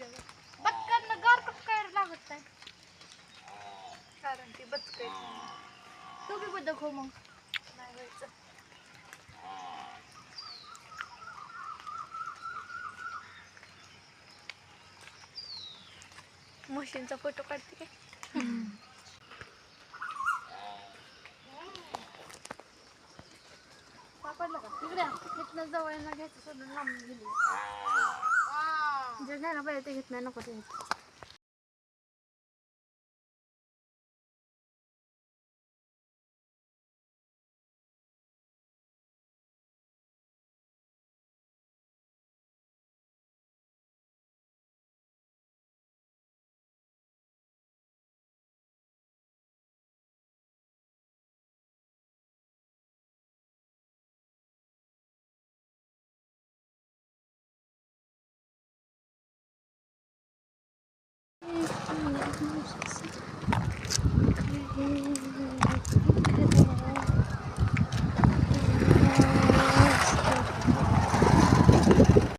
बदकांना बक्कांना गार कसं काय लागत नाही. कारण ती बदक तू बी बदक हो मग. नाही व्हायचं. म्हशींचा फोटो काढते काय? सापडलं का? तिकडे या. इथनं घ्यायचं सोडून. लांब गेली जे घ्यायला पाहिजे ते घेत नाही नको ते 아, 여기좀해 주.